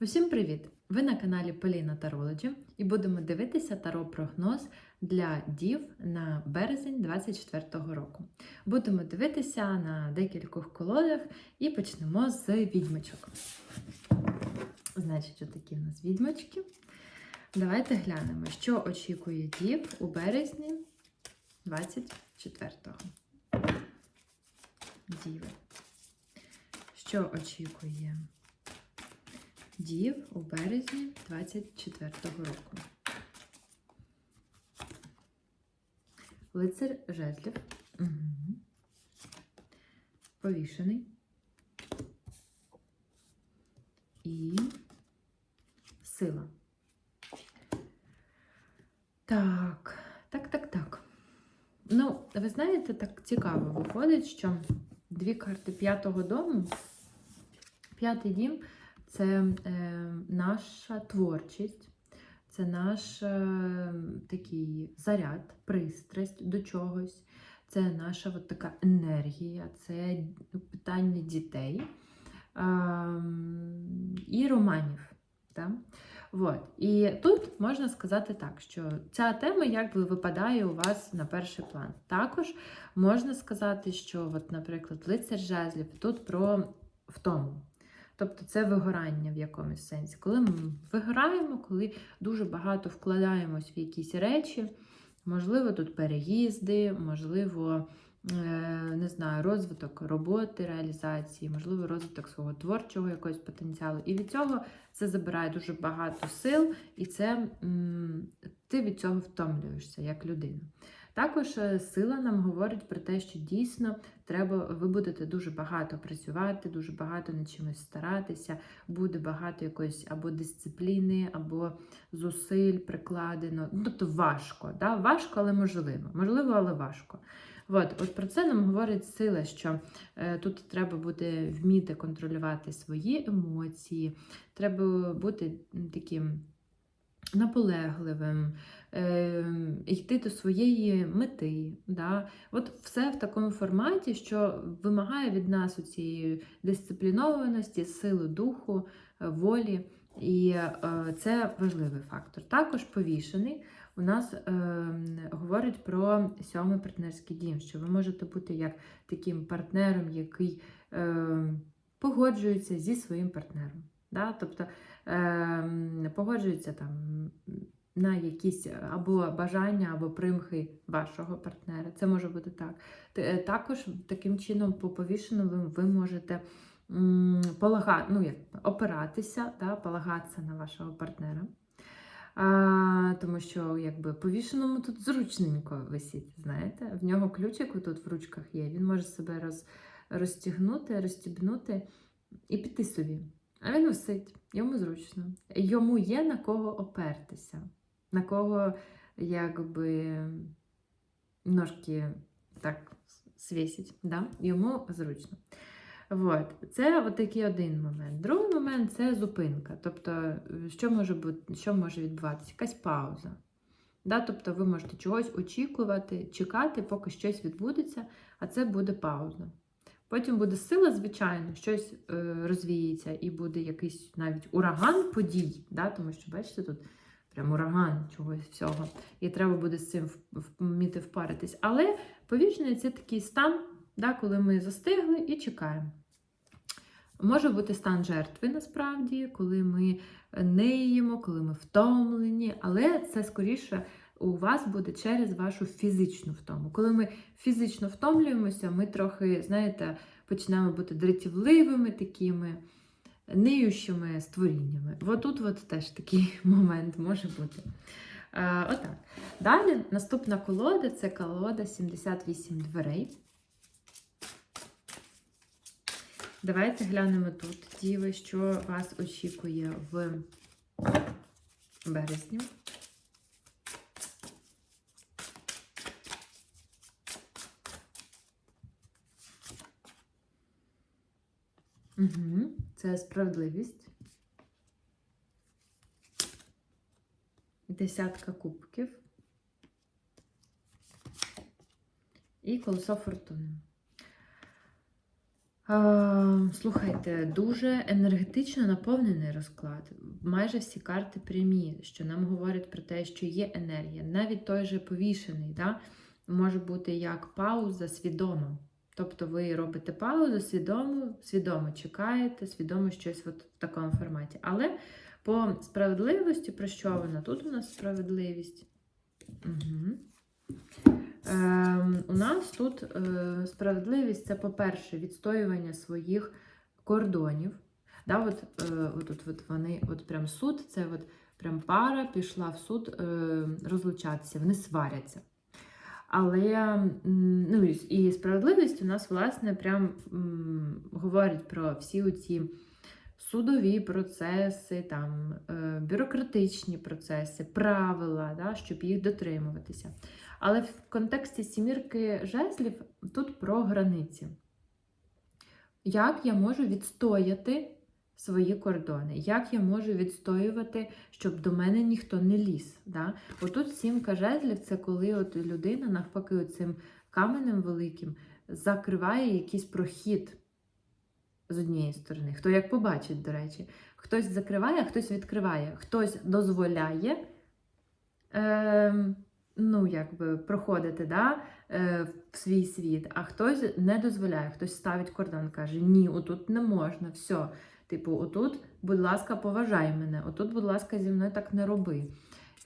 Усім привіт! Ви на каналі Поліна Тарологі і будемо дивитися таро прогноз для дів на березень 2024 року. Будемо дивитися на декількох колодах і почнемо з відьмочок. Значить, отакі у нас відьмочки. Давайте глянемо, що очікує дів у березні 24-го. Діви. Що очікує? Дів у березні 24-го року. Лицар жезлів. Угу. Повішений. І сила. Так, так, так, так. Ну, ви знаєте, так цікаво виходить, що дві карти п'ятого дому. П'ятий дім це е, наша творчість, це наш е, такий заряд, пристрасть до чогось, це наша от така енергія, це питання дітей е, і романів. Так? Вот. І тут можна сказати так, що ця тема якби випадає у вас на перший план. Також можна сказати, що, от, наприклад, лицар жезлів тут про втому. Тобто це вигорання в якомусь сенсі. Коли ми вигораємо, коли дуже багато вкладаємось в якісь речі, можливо, тут переїзди, можливо, не знаю, розвиток роботи, реалізації, можливо, розвиток свого творчого якогось потенціалу. І від цього це забирає дуже багато сил, і це ти від цього втомлюєшся як людина. Також е, сила нам говорить про те, що дійсно треба, ви будете дуже багато працювати, дуже багато над чимось старатися, буде багато якоїсь або дисципліни, або зусиль прикладено. Ну, Тобто важко. Да? Важко, але можливо. Можливо, але важко. От, от про це нам говорить сила, що е, тут треба буде вміти контролювати свої емоції, треба бути таким наполегливим, е, йти до своєї мети. Да? От все в такому форматі, що вимагає від нас цієї дисциплінованості, сили духу, е, волі. І е, це важливий фактор. Також повішений у нас е, говорить про сьомий партнерський дім, що ви можете бути як таким партнером, який е, погоджується зі своїм партнером. Да? Тобто е, погоджується там на якісь або бажання, або примхи вашого партнера. Це може бути так. Е, також таким чином, по повішеному, ви можете полагати, ну, як, опиратися, да, полагатися на вашого партнера. А, Тому що якби повішеному тут зручненько висить, знаєте, в нього ключик тут в ручках є, він може себе роз, розтягнути, розстібнути і піти собі. А він висить, йому зручно. Йому є на кого опертися, на кого якби ножки так свісять. Да? Йому зручно. От. Це от такий один момент. Другий момент це зупинка. Тобто, що може бути, що може відбуватися? Якась пауза. Да? Тобто ви можете чогось очікувати, чекати, поки щось відбудеться, а це буде пауза. Потім буде сила, звичайно, щось е, розвіється, і буде якийсь навіть ураган подій, да? тому що, бачите, тут прям ураган чогось всього. І треба буде з цим вміти впаритись. Але повічний це такий стан, да, коли ми застигли і чекаємо. Може бути стан жертви насправді, коли ми не їмо, коли ми втомлені, але це скоріше у вас буде через вашу фізичну втому. Коли ми фізично втомлюємося, ми трохи, знаєте, починаємо бути дратівливими такими, неючими створіннями. От тут от теж такий момент може бути. Е, Отак. Далі наступна колода це колода 78 дверей. Давайте глянемо тут, діви, що вас очікує в березні. Угу. Це справедливість. Десятка кубків. І колесо фортуни. А, слухайте, дуже енергетично наповнений розклад. Майже всі карти прямі, що нам говорять про те, що є енергія. Навіть той же повішений, да, може бути як пауза свідома. Тобто ви робите паузу, свідомо, свідомо чекаєте, свідомо щось от в такому форматі. Але по справедливості, про що вона? Тут у нас справедливість. Угу. Ем, у нас тут е, справедливість це, по-перше, відстоювання своїх кордонів. Да, от, е, от, от вони, от прям суд, це от прям пара пішла в суд е, розлучатися, вони сваряться. Але ну, і- справедливість у нас, власне, прям говорить про всі оці судові процеси, там, е, бюрократичні процеси, правила, да, щоб їх дотримуватися. Але в контексті сімірки жезлів тут про границі. Як я можу відстояти свої кордони? Як я можу відстоювати, щоб до мене ніхто не ліз? Да? Отут сімка жезлів це коли от людина, навпаки, цим каменем великим закриває якийсь прохід з однієї сторони. Хто як побачить, до речі, хтось закриває, а хтось відкриває, хтось дозволяє. Ем, ну, якби проходити да, е, в свій світ, а хтось не дозволяє, хтось ставить кордон, каже: ні, отут не можна, все. Типу, отут, будь ласка, поважай мене, отут, будь ласка, зі мною так не роби.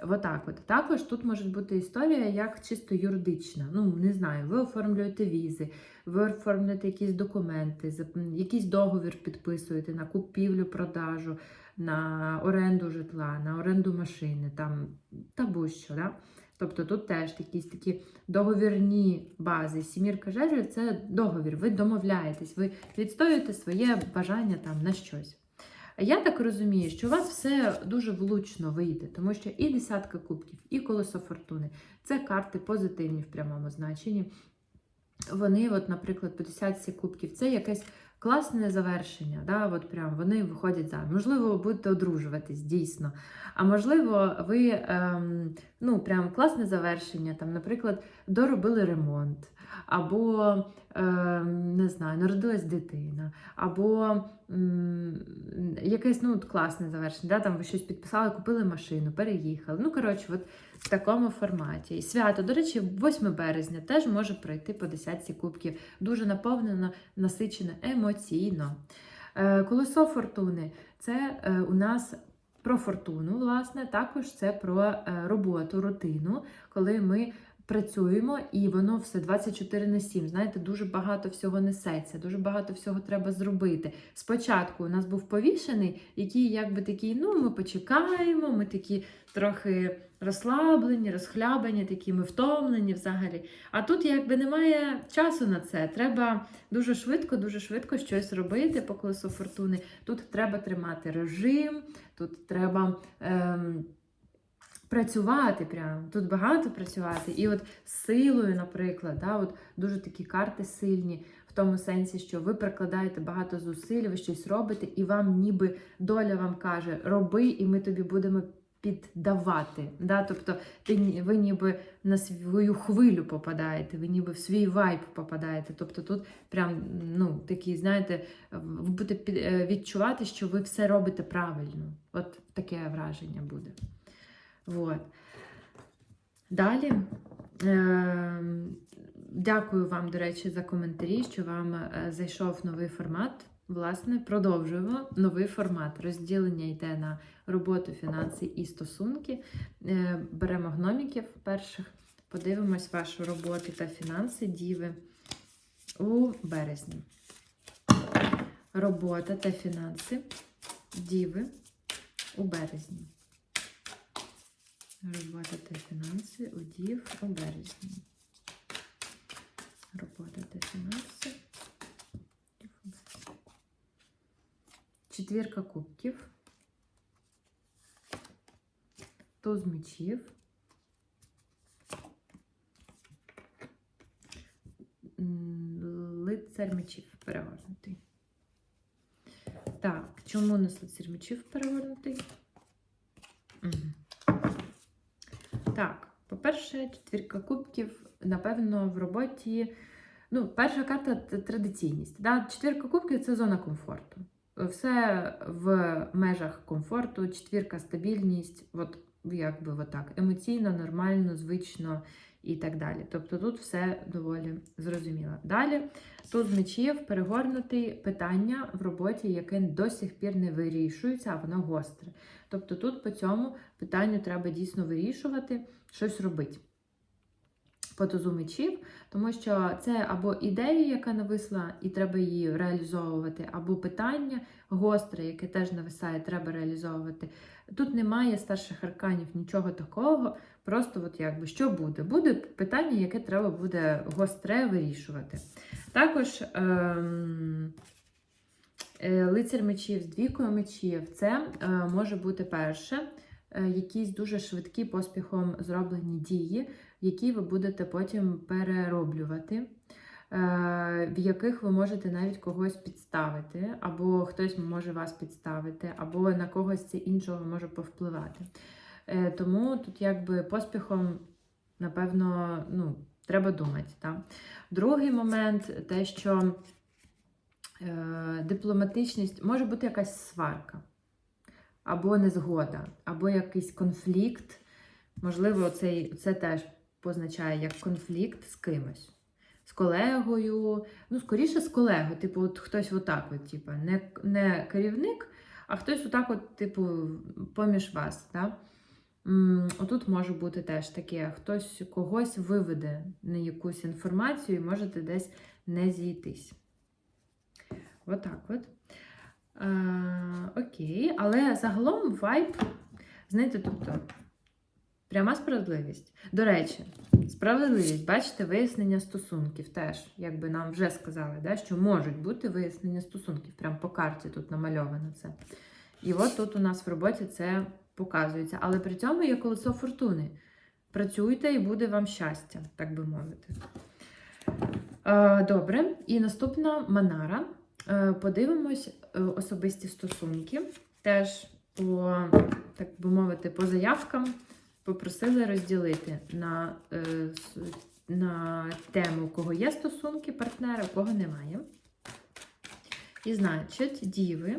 Отак от. Також тут може бути історія як чисто юридична. Ну, не знаю, ви оформлюєте візи, ви оформлюєте якісь документи, якийсь договір підписуєте на купівлю-продажу, на оренду житла, на оренду машини, там та будь-що. Да? Тобто тут теж якісь такі договірні бази. Сімірка жезлів – це договір, ви домовляєтесь, ви відстоюєте своє бажання там на щось. Я так розумію, що у вас все дуже влучно вийде, тому що і десятка кубків, і колесо фортуни це карти позитивні в прямому значенні. Вони, от, наприклад, по десятці кубків, це якесь класне завершення. Да? От прям вони виходять за. Можливо, ви будете одружуватись, дійсно. А можливо, ви ем, ну, прям класне завершення, там, наприклад, доробили ремонт, або ем, не знаю, народилась дитина, або м, якесь ну, класне завершення. Да? Там ви щось підписали, купили машину, переїхали. Ну, коротше, от в такому форматі. І свято, до речі, 8 березня теж може пройти по десятці кубків. Дуже наповнено, насичено емоційно. Е, Колесо фортуни це е, у нас про фортуну, власне, також це про е, роботу, рутину, коли ми. Працюємо і воно все 24 на 7. Знаєте, дуже багато всього несеться, дуже багато всього треба зробити. Спочатку у нас був повішений, який якби такий, ну ми почекаємо, ми такі трохи розслаблені, розхлябані, такі ми втомлені взагалі. А тут якби немає часу на це. Треба дуже швидко, дуже швидко щось робити по колесу фортуни. Тут треба тримати режим, тут треба. Ем, Працювати прям, тут багато працювати. І от з силою, наприклад, да, от дуже такі карти сильні, в тому сенсі, що ви прикладаєте багато зусиль, ви щось робите, і вам ніби доля вам каже, роби, і ми тобі будемо піддавати. Да? Тобто ти, ви ніби на свою хвилю попадаєте, ви ніби в свій вайб попадаєте. Тобто тут прям ну, такі, знаєте, ви будете відчувати, що ви все робите правильно. От таке враження буде. Вот. Далі. Е, дякую вам, до речі, за коментарі, що вам е, зайшов новий формат. Власне, продовжуємо новий формат. Розділення йде на роботу, фінанси і стосунки. Е, беремо гноміків перших, подивимось вашу роботу та фінанси, діви у березні. Робота та фінанси, діви у березні. Робота та фінанси у дів у березні. Робота та фінанси. Дів у березні. Четвірка кубків. Туз мечів. Лицар мечів перегорнутий. Так, чому у нас лицар мечів перегорнутий? Так, по-перше, четвірка кубків, напевно, в роботі Ну, перша карта це традиційність. Да? Четвірка кубків це зона комфорту. Все в межах комфорту, четвірка стабільність, от якби отак, емоційно, нормально, звично і так далі. Тобто тут все доволі зрозуміло. Далі тут мечів перегорнутий питання в роботі, яке до сих пір не вирішується, а воно гостре. Тобто тут по цьому питанню треба дійсно вирішувати, щось робити. Мечів, тому що це або ідея, яка нависла, і треба її реалізовувати, або питання гостре, яке теж нависає, треба реалізовувати. Тут немає старших арканів, нічого такого. Просто от якби що буде? Буде питання, яке треба буде гостре вирішувати. Також ем, е, лицар мечів з двійкою мечів це е, може бути перше, е, якісь дуже швидкі поспіхом зроблені дії, які ви будете потім перероблювати. е, В яких ви можете навіть когось підставити, або хтось може вас підставити, або на когось це іншого може повпливати. Е, Тому тут якби поспіхом, напевно, ну, треба думати. Так? Другий момент те, що е, дипломатичність може бути якась сварка, або незгода, або якийсь конфлікт. Можливо, цей, це теж позначає як конфлікт з кимось. З колегою, ну, скоріше з колегою, типу, от хтось отак, от, типу, не, не керівник, а хтось отак, от, типу, поміж вас. Да? Отут може бути теж таке, хтось когось виведе на якусь інформацію і можете десь не зійтись. Отак от. Е, окей, але загалом вайб, знаєте, тобто пряма справедливість. До речі, справедливість, бачите, вияснення стосунків теж, якби нам вже сказали, да, що можуть бути вияснення стосунків. Прямо по карті тут намальовано це. І от тут у нас в роботі це показується. Але при цьому є колесо фортуни. Працюйте і буде вам щастя, так би мовити. Е, Добре, і наступна Манара. Е, Подивимось е, особисті стосунки. Теж по, так би мовити, по заявкам попросили розділити на, е, на тему, у кого є стосунки партнера, у кого немає. І значить, діви,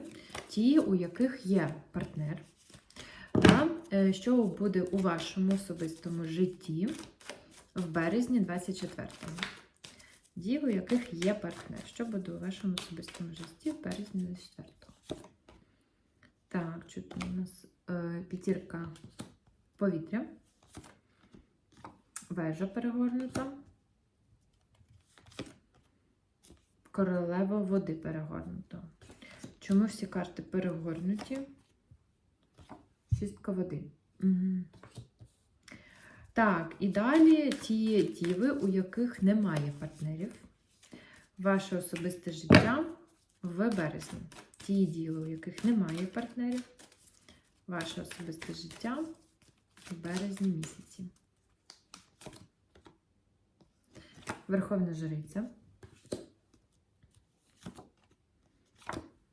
ті, у яких є партнер. Да? Е, Що буде у вашому особистому житті в березні 24-го? Дів, у яких є партнер. Що буде у вашому особистому житті в березні 24-го? Так, чуть у нас е, п'ятірка повітря. Вежа перегорнута. Королева води перегорнута. Чому всі карти перегорнуті? Шістка води. Угу. Так, і далі ті діви, у яких немає партнерів. Ваше особисте життя в березні. Ті діви, у яких немає партнерів. Ваше особисте життя в березні місяці. Верховна жриця.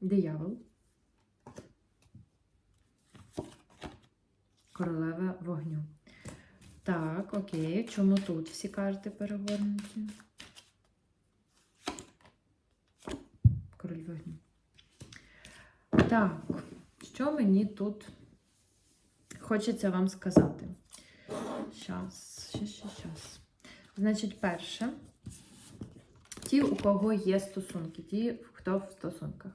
Диявол. Королева вогню. Так, окей. Чому тут всі карти перегорнуті? Король вогню. Так, що мені тут хочеться вам сказати? Щас, щас, щас, щас. Значить, перше, ті, у кого є стосунки, ті, хто в стосунках.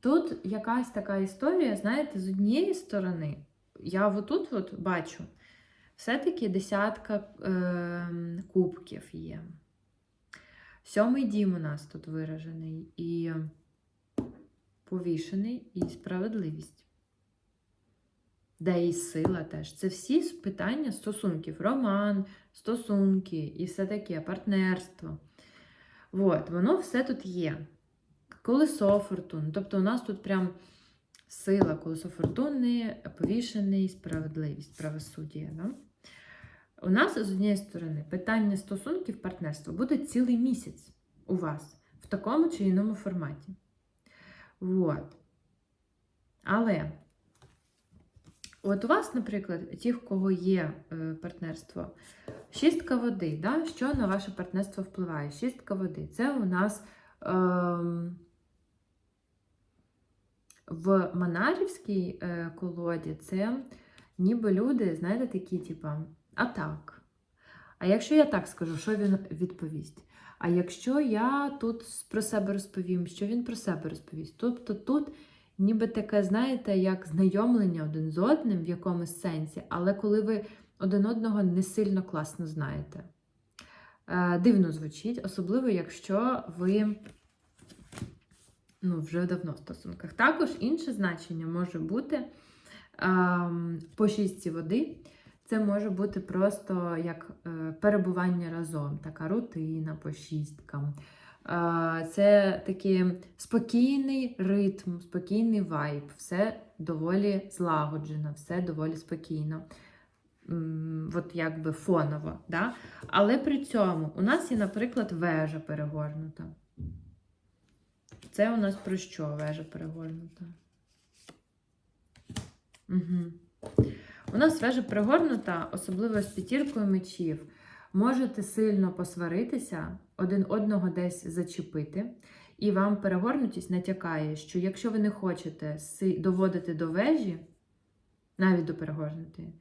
Тут якась така історія, знаєте, з однієї сторони, я отут от бачу, все-таки десятка е, кубків є. Сьомий дім у нас тут виражений і повішений, і справедливість. Де і сила теж. Це всі питання стосунків, роман, стосунки і все таке, партнерство. От, воно все тут є. Колесо фортуни. Тобто у нас тут прям сила, колесо фортуни, повішений, справедливість, правосуддя. Да? У нас з однієї сторони питання стосунків партнерства буде цілий місяць у вас в такому чи іному форматі. Вот. Але от у вас, наприклад, ті, в кого є е, партнерство, Шістка води, да? що на ваше партнерство впливає? Шістка води. Це у нас ем, в Манарівській е, колоді це ніби люди, знаєте, такі, типа, а так. А якщо я так скажу, що він відповість? А якщо я тут про себе розповім, що він про себе розповість? Тобто тут ніби таке, знаєте, як знайомлення один з одним в якомусь сенсі, але коли ви один одного не сильно класно знаєте. Е, Дивно звучить, особливо, якщо ви ну, вже давно в стосунках. Також інше значення може бути ем, по шістці води. Це може бути просто як е, перебування разом, така рутина по шісткам. Це такий спокійний ритм, спокійний вайб, все доволі злагоджено, все доволі спокійно. От якби фоново. Да? Але при цьому у нас є, наприклад, вежа перегорнута. Це у нас про що вежа перегорнута? Угу. У нас вежа перегорнута, особливо з п'ятіркою мечів. Можете сильно посваритися, один одного десь зачепити, і вам перегорнутість натякає, що якщо ви не хочете доводити до вежі, навіть до перегорнутої,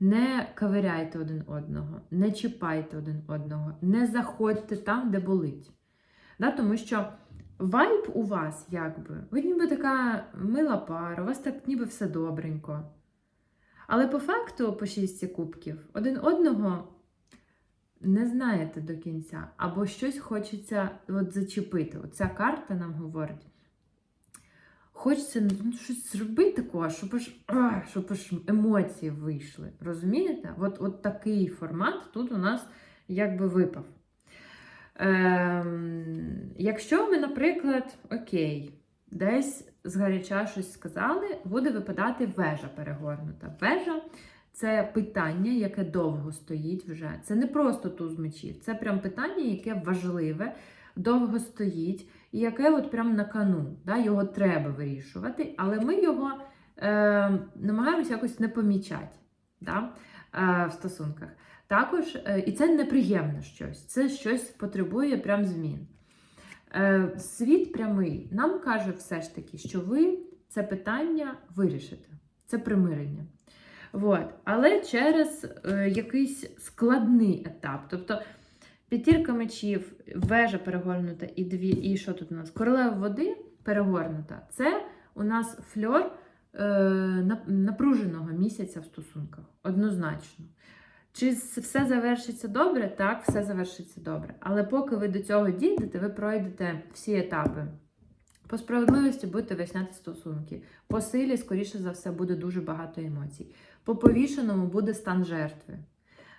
не кавиряйте один одного, не чіпайте один одного, не заходьте там, де болить. Да? Тому що вайб у вас, якби, ви ніби така мила пара, у вас так ніби все добренько. Але по факту, по шістці кубків, один одного не знаєте до кінця, або щось хочеться от зачепити. Оця карта нам говорить. Хочеться ну, щось зробити такого, щоб аж, а, щоб аж емоції вийшли. Розумієте? От, от такий формат тут у нас якби випав. Ем, якщо ми, наприклад, окей, десь згаряча щось сказали, буде випадати вежа перегорнута. Вежа це питання, яке довго стоїть вже. Це не просто туз мечів, це прям питання, яке важливе, довго стоїть, і яке от прям на кону. Да? Його треба вирішувати, але ми його е, намагаємося якось не помічати да? е, в стосунках. Також, е, і це неприємне щось, це щось потребує прям змін. Е, Світ прямий нам каже все ж таки, що ви це питання вирішите. Це примирення. От. Але через е, якийсь складний етап. Тобто п'ятірка мечів, вежа перегорнута і дві, і що тут у нас? Королева води перегорнута. Це у нас фльор е, напруженого місяця в стосунках. Однозначно. Чи все завершиться добре? Так, все завершиться добре. Але поки ви до цього дійдете, ви пройдете всі етапи. По справедливості будете виясняти стосунки. По силі, скоріше за все, буде дуже багато емоцій. По повішеному буде стан жертви.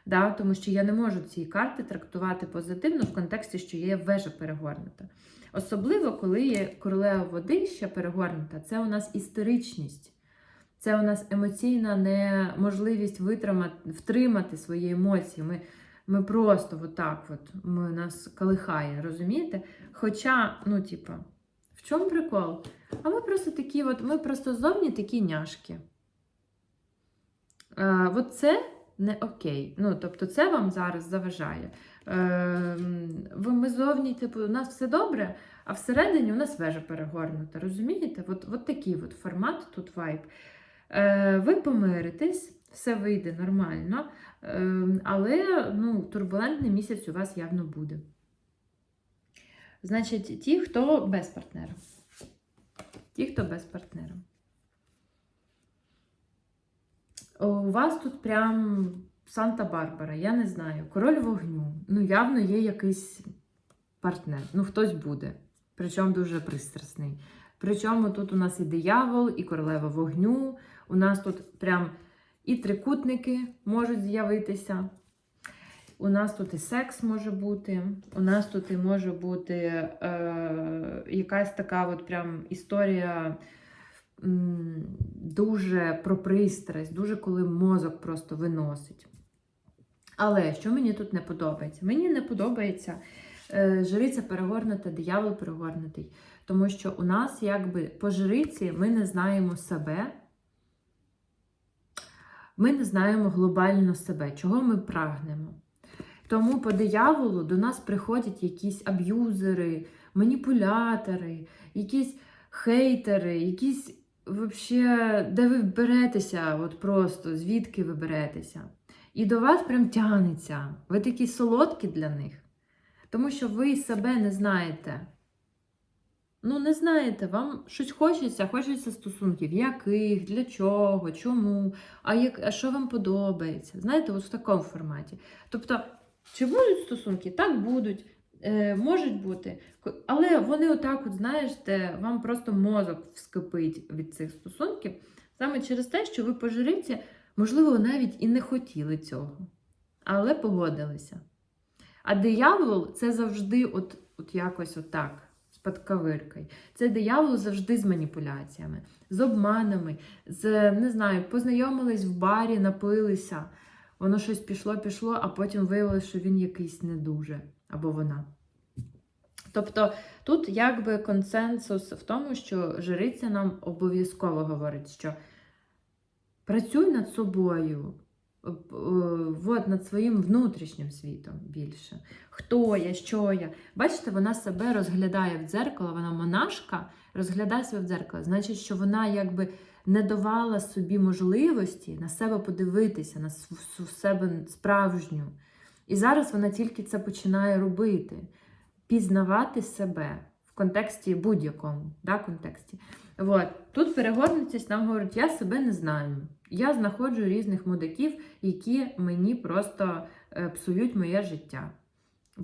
Да? Тому що я не можу ці карти трактувати позитивно в контексті, що є вежа перегорнута. Особливо, коли є королева води ще перегорнута, це у нас істеричність. Це у нас емоційна неможливість витримати, втримати свої емоції. Ми, ми просто отак от, ми, нас калихає, розумієте? Хоча, ну, типа, в чому прикол? А ми просто такі, от, ми просто зовні такі няшки. Е, от це не окей. Ну, тобто, це вам зараз заважає. Е, ми зовні, типу, у нас все добре, а всередині у нас вежа перегорнута. Розумієте? От, от такий от формат тут вайб. Е, ви помиритесь, все вийде нормально, е, але ну, турбулентний місяць у вас явно буде. Значить, ті, хто без партнера. Ті, хто без партнера. У вас тут прям Санта-Барбара, я не знаю, король вогню. Ну, явно є якийсь партнер. Ну, хтось буде. Причому дуже пристрасний. Причому тут у нас і диявол, і королева вогню. У нас тут прям і трикутники можуть з'явитися. У нас тут і секс може бути. У нас тут і може бути е, якась така от прям історія м, дуже про пристрасть, дуже коли мозок просто виносить. Але що мені тут не подобається? Мені не подобається е, жриця перегорнута, диявол перегорнутий. Тому що у нас, якби по жриці, ми не знаємо себе. Ми не знаємо глобально себе, чого ми прагнемо. Тому по дияволу до нас приходять якісь аб'юзери, маніпулятори, якісь хейтери, якісь вообще, де ви беретеся, от просто звідки ви беретеся. І до вас прям тянеться. Ви такі солодкі для них. Тому що ви себе не знаєте. Ну, не знаєте, вам щось хочеться, хочеться стосунків. Яких, для чого, чому, а, як, а що вам подобається? Знаєте, от в такому форматі. Тобто, чи будуть стосунки? Так будуть, е, можуть бути. Але вони отак, от, знаєте, вам просто мозок вскипить від цих стосунків саме через те, що ви по можливо, навіть і не хотіли цього, але погодилися. А диявол це завжди от, от якось отак, з подковиркою. Це диявол завжди з маніпуляціями, з обманами, з, не знаю, познайомились в барі, напилися, воно щось пішло, пішло, а потім виявилося, що він якийсь не дуже, або вона. Тобто тут якби консенсус в тому, що жриця нам обов'язково говорить, що працюй над собою, е, от, над своїм внутрішнім світом більше. Хто я, що я. Бачите, вона себе розглядає в дзеркало, вона монашка, розглядає себе в дзеркало. Значить, що вона якби не давала собі можливості на себе подивитися, на себе справжню. І зараз вона тільки це починає робити пізнавати себе в контексті будь-якому да, контексті. От. Тут перегорнутість нам говорить, я себе не знаю. Я знаходжу різних мудаків, які мені просто е, псують моє життя.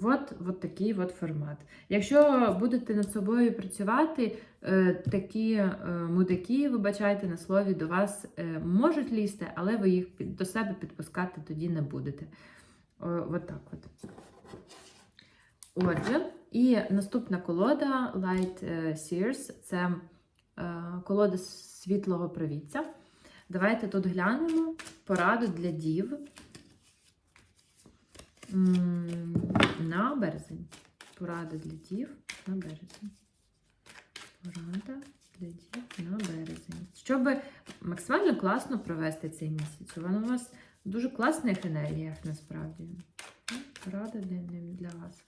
От, от такий от формат. Якщо будете над собою працювати, е, такі е, мудаки, вибачайте на слові, до вас е, можуть лізти, але ви їх до себе підпускати тоді не будете. От так от. Отже, і наступна колода Light Sears це колода світлого провідця. Давайте тут глянемо пораду для дів на березень. Порада для дів на березень. Порада для дів на березень. Щоб максимально класно провести цей місяць. Воно у вас в дуже класних енергіях насправді. Ну, Порада для, для вас.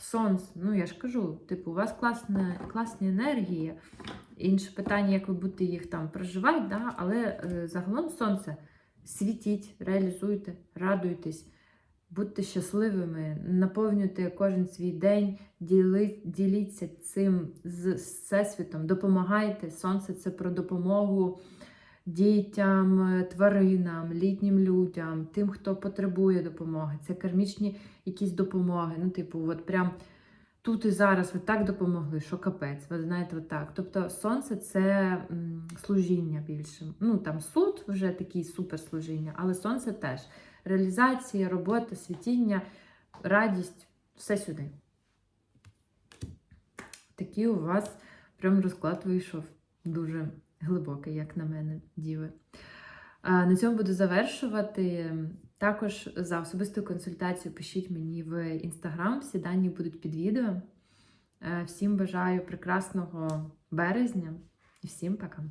Сонце, ну я ж кажу, типу, у вас класна, класні енергії. Інше питання, як ви будете їх там проживати, да? але е, загалом сонце світіть, реалізуйте, радуйтесь, будьте щасливими, наповнюйте кожен свій день, діли, діліться цим з всесвітом, допомагайте. Сонце це про допомогу дітям, тваринам, літнім людям, тим, хто потребує допомоги. Це кармічні якісь допомоги. Ну, типу, от прям тут і зараз ви так допомогли, що капець, ви знаєте, отак. Тобто сонце це служіння більше. Ну там суд вже такий суперслужіння, але сонце теж. Реалізація, робота, світіння, радість, все сюди. Такий у вас прям розклад вийшов дуже глибокий, як на мене, діви. На цьому буду завершувати. Також за особисту консультацію пишіть мені в інстаграм, всі дані будуть під відео. Е, Всім бажаю прекрасного березня і всім пока!